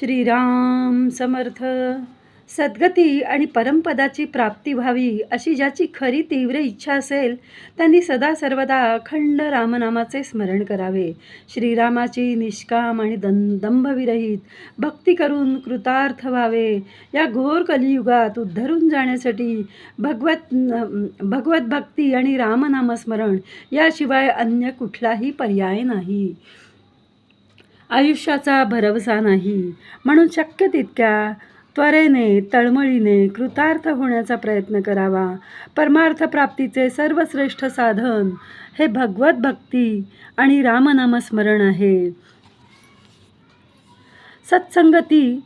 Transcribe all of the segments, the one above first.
श्रीराम समर्थ. सद्गती आणि परमपदाची प्राप्ती व्हावी अशी ज्याची खरी तीव्र इच्छा असेल त्यांनी सदा सर्वदा अखंड रामनामाचे स्मरण करावे. श्रीरामाची निष्काम आणि दं दंभविरहित भक्ती करून कृतार्थ व्हावे. या घोर कलियुगात उद्धरून जाण्यासाठी भगवत भगवत भक्ती आणि रामनामस्मरण याशिवाय अन्य कुठलाही पर्याय नाही. आयुष्याचा भरवसा नाही. म्हणून शक्य तितक्या त्वरेने तळमळीने कृतार्थ होण्याचा प्रयत्न करावा. परमार्थ प्राप्तीचे सर्वश्रेष्ठ साधन हे भगवत भक्ती आणि रामनामस्मरण आहे. सत्संगती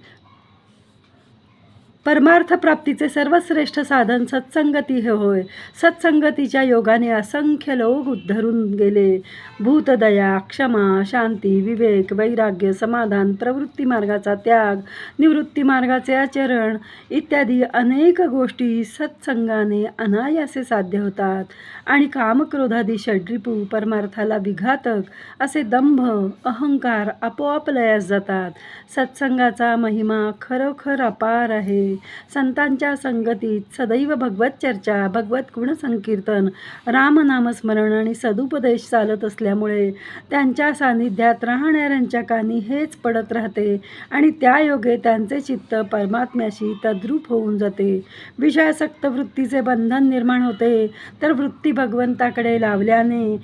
परमार्थ प्राप्तीचे सर्वश्रेष्ठ साधन सत्संगती हे होय. सत्संगतीच्या योगाने असंख्य लोक उद्धरून गेले. भूतदया क्षमा शांती विवेक वैराग्य समाधान प्रवृत्ती मार्गाचा त्याग निवृत्ती मार्गाचे आचरण इत्यादी अनेक गोष्टी सत्संगाने अनायासे साध्य होतात. आणि कामक्रोधादी षड्रिपू परमार्थाला विघातक असे दंभ अहंकार आपोआप लयास जातात. सत्संगाचा महिमा खरोखर अपार आहे. संतांच्या संगतीत सदैव भगवत चर्चा भगवत गुणसंकीर्तन रामनामस्मरण आणि सदुपदेश चालत असल्यामुळे त्यांच्या सान्निध्यात राहणाऱ्यांच्या कानी हेच पडत राहते आणि त्या योगे त्यांचे चित्त परमात्म्याशी तद्रूप होऊन जाते. विषयासक्त वृत्तीचे बंधन निर्माण होते तर वृत्ती भगवंताकडे लावल्याने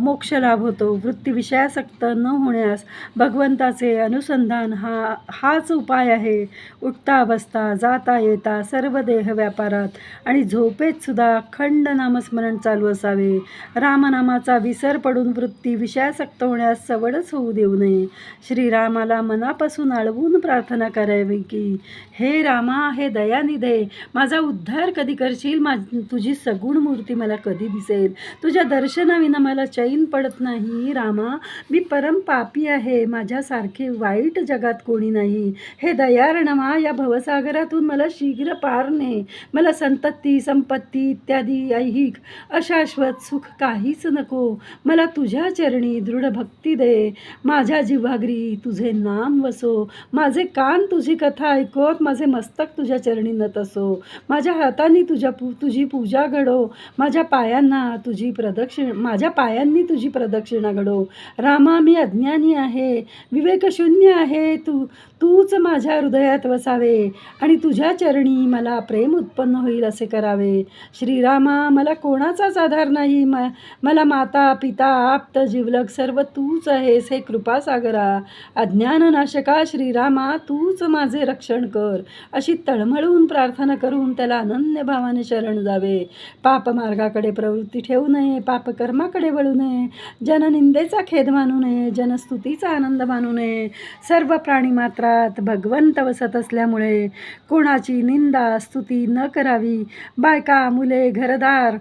मोक्ष लाभ होतो. वृत्ती विषयासक्त न होण्यास भगवंताचे अनुसंधान हा हाच उपाय आहे. उठता बसता जाता येता सर्व देह व्यापारात. आणि झोपेत सुद्धा अखंड नामस्मरण चालू असावे. रामनामाचा विसर पडून वृत्ती विषयासक्त होण्यास सवडच होऊ देऊ नये. श्रीरामाला मनापासून आळवून प्रार्थना करावी की हे रामा हे दयानिधे माझा उद्धार कधी करशील? मा तुझी सगुण मूर्ती मला कधी दिसेल? तुझ्या दर्शनाविना मला चैन पडत नाही. रामा मी परम पापी आहे. माझ्यासारखे वाईट जगात कोणी नाही. हे दयारणमा या भवसागरात भवसागरातून मला शीघ्र पार ने मला संतती संपत्ती इत्यादी ऐहिक अशाश्वत सुख काहीच नको. मला तुझ्या चरणी दृढ भक्ती दे. माझ्या जिव्हाग्री तुझे नाम वसो. माझे कान तुझी कथा ऐकवत माझे मस्तक तुझ्या चरणी नत असो माझ्या हाताने तुझ्या पू तुझी पूजा घडो. माझ्या पायांना तुझी प्रदक्षिण माझ्या पायांनी तुझी प्रदक्षिणा घडो. रामा मी अज्ञानी आहे. विवेकशून्य आहे तू तूच माझ्या हृदयात वसावे आणि तुझ्या चरणी मला प्रेम उत्पन्न होईल असे करावे. श्रीरामा मला कोणाचाच आधार नाही. म मला माता पिता आप्त जिवलग सर्व तूच आहेस हे कृपासागरा अज्ञाननाशका श्रीरामा तूच माझे रक्षण कर. अशी तळमळून प्रार्थना करून त्याला अनन्य भावाने शरण जावे. पापमार्गाकडे प्रवृत्ती ठेवू नये पापकर्माकडे वळू नये. जननिंदेचा खेद मानू नये जनस्तुतीचा आनंद मानू नये. सर्व प्राणी मात्रा घरात भगवंत वसत असल्यामुळे कोणाची निंदा स्तुती न करावी बायका मुले घरदार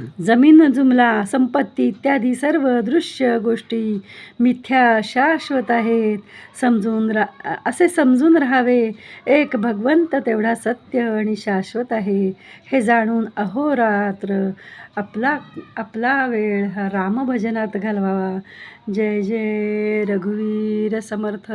जमीन जुमला संपत्ती इत्यादी सर्व दृश्य गोष्टी मिथ्या शाश्वत आहेत. समजून रा असे समजून राहावे. एक भगवंत तेवढा सत्य आणि शाश्वत आहे. हे जाणून अहोरात्र आपला आपला वेळ हा रामभजनात घालवावा. जय जय रघुवीर समर्थ.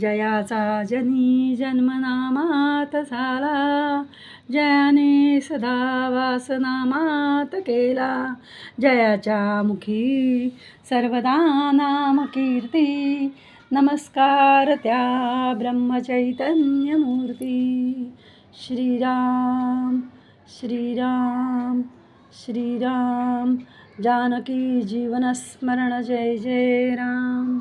जयाचा जनी जन्मनामात झाला. जयाने सदा वासनामात केला. जयाच्या मुखी सर्वदा नाम कीर्ती. नमस्कार त्या ब्रह्मचैतन्यमूर्ती. श्रीराम श्रीराम श्रीराम. जानकी जीवनस्मरण जय जय राम.